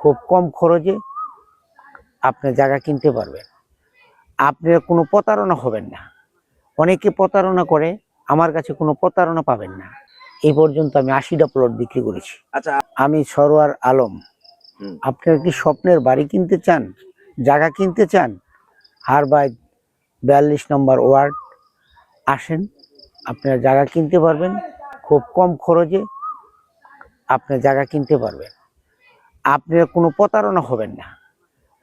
খুব কম খরচে আপনি জায়গা কিনতে পারবেন। আপনার কোনো প্রতারণা হবেন না। অনেকে প্রতারণা করে আমার কাছে কোনো প্রতারণা পাবেন না। এই পর্যন্ত আমি আশিটা প্লট বিক্রি করেছি। আচ্ছা। আমি সরোয়ার আলম। আপনার কি স্বপ্নের বাড়ি কিনতে চান? জায়গা কিনতে চান? হারবাই বিয়াল্লিশ নম্বর ওয়ার্ড। আসেন আপনার জায়গা কিনতে পারবেন। খুব কম খরচে আপনি জায়গা কিনতে পারবেন। আপনার কোনো প্রতারণা হবেন না।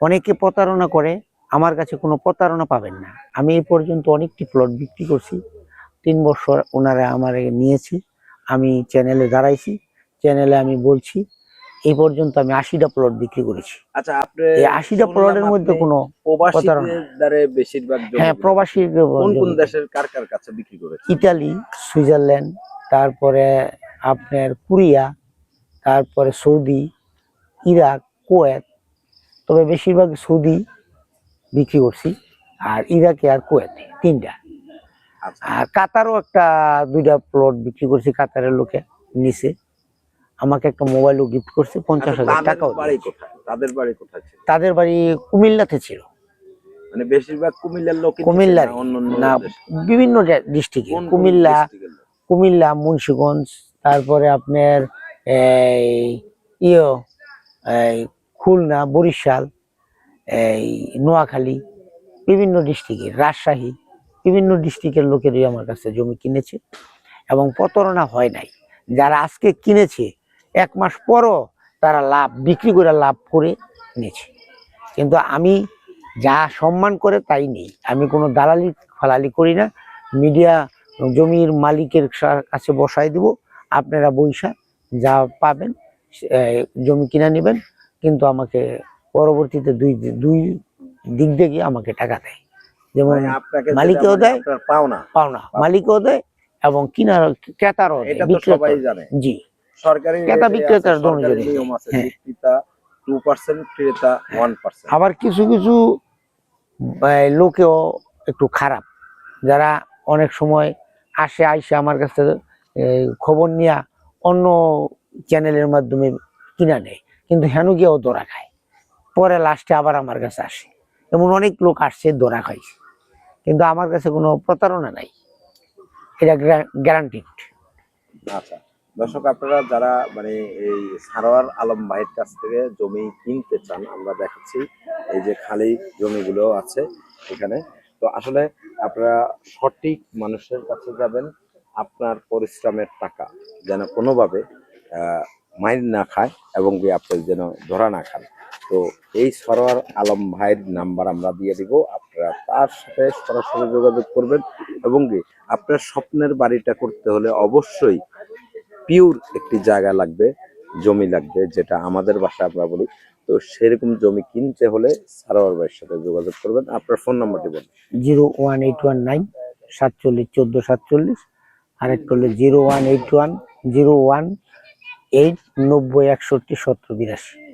অনেকে প্রতারণা করে আমার কাছে কোনো প্রতারণা পাবেন না। আমি এই পর্যন্ত অনেকটি প্লট বিক্রি করছি। তিন বছর ওনারা আমার নিয়েছি। আমি চ্যানেলে দাঁড়াইছি। চ্যানেলে আমি বলছি এই পর্যন্ত আমি আশিটা প্লট বিক্রি করেছি। আচ্ছা আপনি এই আশিটা প্লটের মধ্যে কোনো বেশিরভাগ হ্যাঁ প্রবাসী কোন কোন দেশের কার কার কাছে বিক্রি করেছে ইটালি সুইজারল্যান্ড তারপরে আপনার কোরিয়া তারপরে সৌদি ইরাক কুয়েত তবে বেশিরভাগ সৌদি বিক্রি করছি আর ইরাকে আর কুয়েতে তিনটা। আচ্ছা। আর কাতারও একটা দুইটা প্লট বিক্রি করছি কাতারের লোকে নিচে আমাকে একটা মোবাইলও গিফট করছে পঞ্চাশ হাজার টাকাও। কোথায়? তাদের বাড়ি কোথায় ছিল? তাদের বাড়ি কুমিল্লাতে ছিল। মানে বেশিরভাগ কুমিল্লার লোক কুমিল্লার না বিভিন্ন ডিস্ট্রিক্টে কুমিল্লা? কুমিল্লা মুন্সিগঞ্জ তারপরে আপনার এই ইয়ে এই খুলনা, বরিশাল, এই নোয়াখালী, বিভিন্ন ডিস্ট্রিক্টের রাজশাহী, বিভিন্ন ডিস্ট্রিক্টের লোকেরই আমার কাছে জমি কিনেছে এবং প্রতারণা হয় নাই। যারা আজকে কিনেছে, এক মাস পরও তারা লাভ, বিক্রি করে লাভ করে নিয়েছে। কিন্তু আমি যা সম্মান করে তাই নেই। আমি কোনো দালালি ফালালি করি না। মিডিয়া জমির মালিকের কাছে বসাই দিব। আপনারা বৈশা যা পাবেন জমি কিনে নেবেন কিন্তু আমাকে পরবর্তীতে দুই দুই দিক দিয়ে আমাকে টাকা দেয়। যেমন মানে মালিকেও মানে দেয়, পাওনা। পাওনা। মালিকও দেয় এবং কিনার ক্রেতারও এটা তো সবাই জানে। জি। সরকারি ক্রেতা বিক্রেতার। নিয়ম আছে হ্যাঁ। বিক্রেতা টু পার্সেন্ট ক্রেতা ওয়ান পার্সেন্ট আবার কিছু কিছু লোকেও একটু খারাপ। যারা অনেক সময় আসে আইসে আমার কাছে খবর নিয়ে অন্য চ্যানেলের মাধ্যমে কিনা নেয়। কিন্তু হেন গিয়েও দোরা খায়। পরে লাস্টে আবার আমার কাছে আসে। এমন অনেক লোক আসছে দোরা খাইছে। কিন্তু আমার কাছে কোনো প্রতারণা নাই। এটা গ্যারান্টিড আচ্ছা। দর্শক, আপনারা যারা মানে এই সারোয়ার আলম ভাইয়ের কাছ থেকে জমি কিনতে চান, আমরা দেখাচ্ছি এই যে খালি জমিগুলো আছে এখানে। তো আসলে আপনারা সঠিক মানুষের কাছে যাবেন, আপনার পরিশ্রমের টাকা। যেন কোনোভাবে মাইর না খায় এবং কি আপনি যেন ধরা না খান। তো এই সরোয়ার আলম ভাইয়ের নাম্বার আমরা দিয়ে দিব। আপনারা তার সাথে সরাসরি যোগাযোগ করবেন এবং কি আপনার স্বপ্নের বাড়িটা করতে হলে অবশ্যই পিওর একটি জায়গা লাগবে, জমি লাগবে, যেটা আমাদের ভাষায় আমরা বলি। তো সেরকম জমি কিনতে হলে সারোয়ার ভাইয়ের সাথে যোগাযোগ করবেন। আপনার ফোন নাম্বারটি বলুন। Zero one eight one nine সাতচল্লিশ চোদ্দ সাতচল্লিশ। আরেকটা হলো zero one eight one zero one eight নব্বই একষট্টি সত্তর বিরাশি।